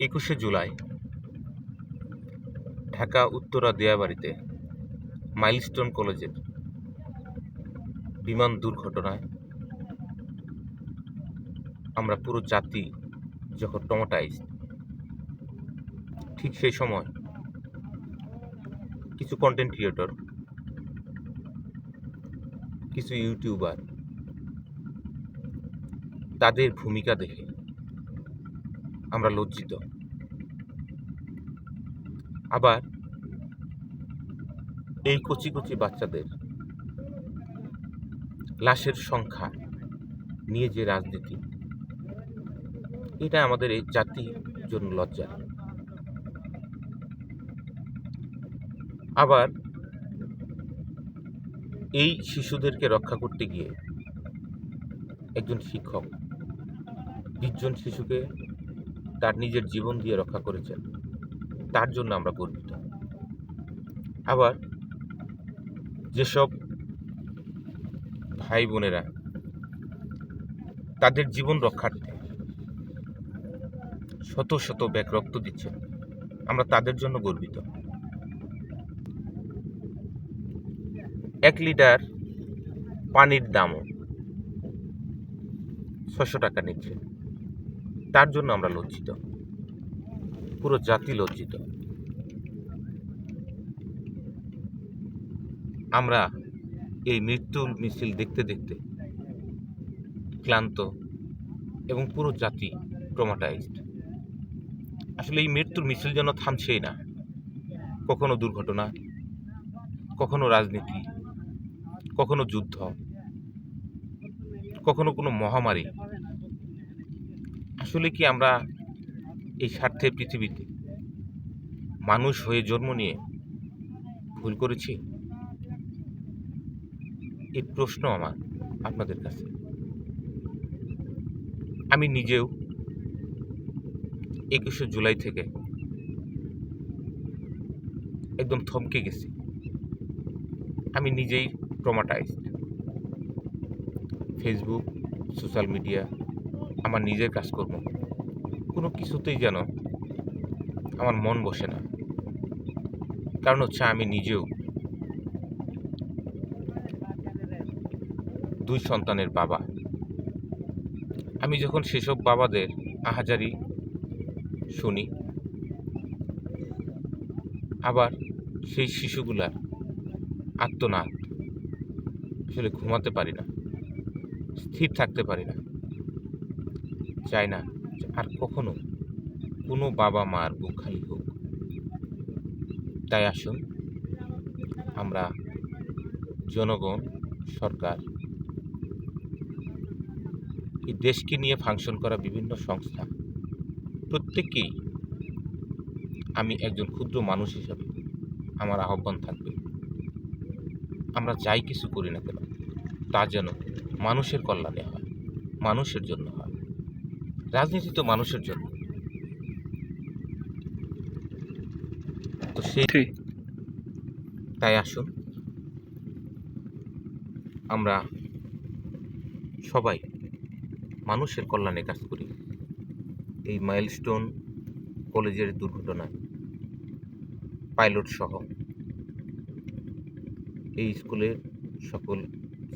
একুশে জুলাই, ঢাকা, উত্তরা দেয়াবাড়িতে মাইলস্টোন কলেজের বিমান দুর্ঘটনায় আমরা পুরো জাতি যখন টমাটাইজ ঠিক সেই সময় কিছু কন্টেন্ট ক্রিয়েটর কিছু ইউটিউবার তাদের ভূমিকা দেখে আমরা লজ্জিত। আবার এই কচি কচি বাচ্চাদের লাশের সংখ্যা নিয়ে যে রাজনীতি, এটা আমাদের এই জাতির জন্য লজ্জা। আবার এই শিশুদেরকে রক্ষা করতে গিয়ে একজন শিক্ষক, বিশজন শিশুকে তার নিজের জীবন দিয়ে রক্ষা করেছেন। তার জন্য আমরা গর্বিত। আবার যেসব ভাই বোনেরা তাদের জীবন রক্ষার্থে শত শত ব্যাগ রক্ত দিচ্ছেন, আমরা তাদের জন্য গর্বিত। এক লিটার পানির দামও ছশো টাকা নিচ্ছে। তার জন্য আমরা লজ্জিত। পুরো জাতি লজ্জিত। আমরা এই মৃত্যুর মিছিল দেখতে দেখতে ক্লান্ত এবং পুরো জাতি ট্রমাটাইজড আসলে এই মৃত্যুর মিছিল যেন থামছেই না। কখনো দুর্ঘটনা, কখনো রাজনীতি, কখনো যুদ্ধ, কখনো কোনো মহামারী। আসলে কি আমরা এই স্বার্থের পৃথিবীতে মানুষ হয়ে জন্ম নিয়ে ভুল করেছি? এই প্রশ্ন আমার আপনাদের কাছে। আমি নিজেও একুশে জুলাই থেকে একদম থমকে গেছি। আমি নিজেই ট্রমাটাইজড ফেসবুক সোশ্যাল মিডিয়া আমার নিজের কাজকর্ম কোনো কিছুতেই যেন আমার মন বসে না। কারণ হচ্ছে আমি নিজেও দুই সন্তানের বাবা। আমি যখন সেসব বাবাদের আহাজারি শুনি, আবার সেই শিশুগুলার আত্মনাদ আসলে ঘুমাতে পারি না, স্থির থাকতে পারি না। চাই না আর কখনো কোনো বাবা মার বুক খালি হোক। তাই আসুন, আমরা জনগণ, সরকার এই দেশকে নিয়ে ফাংশন করা বিভিন্ন সংস্থা, প্রত্যেককেই আমি একজন ক্ষুদ্র মানুষ হিসাবে আমার আহ্বান থাকবে। আমরা যাই কিছু করি না কেন, তা যেন মানুষের কল্যাণে হয়, মানুষের জন্য রাজনীতি তো মানুষের জন্য। তো সেই তাই আসুন। আমরা সবাই মানুষের কল্যাণে কাজ করি। এই মাইলস্টোন কলেজের দুর্ঘটনায়। পাইলট সহ। এই স্কুলের সকল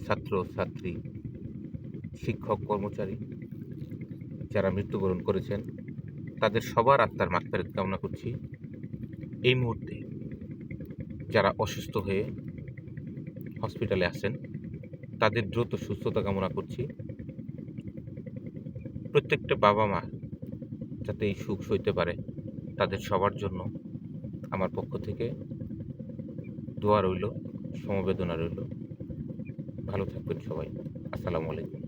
ছাত্র ছাত্রী শিক্ষক কর্মচারী যারা মৃত্যুবরণ করেছেন, তাদের সবার আত্মার মাত্রার কামনা করছি। এই মুহূর্তে যারা অসুস্থ হয়ে হসপিটালে আসেন তাদের দ্রুত সুস্থতা কামনা করছি। প্রত্যেকটা বাবা মা যাতে এই সুখ সইতে পারে, তাদের সবার জন্য আমার পক্ষ থেকে দোয়া রইল, সমবেদনা রইল। ভালো থাকবেন সবাই। আসসালামু আলাইকুম।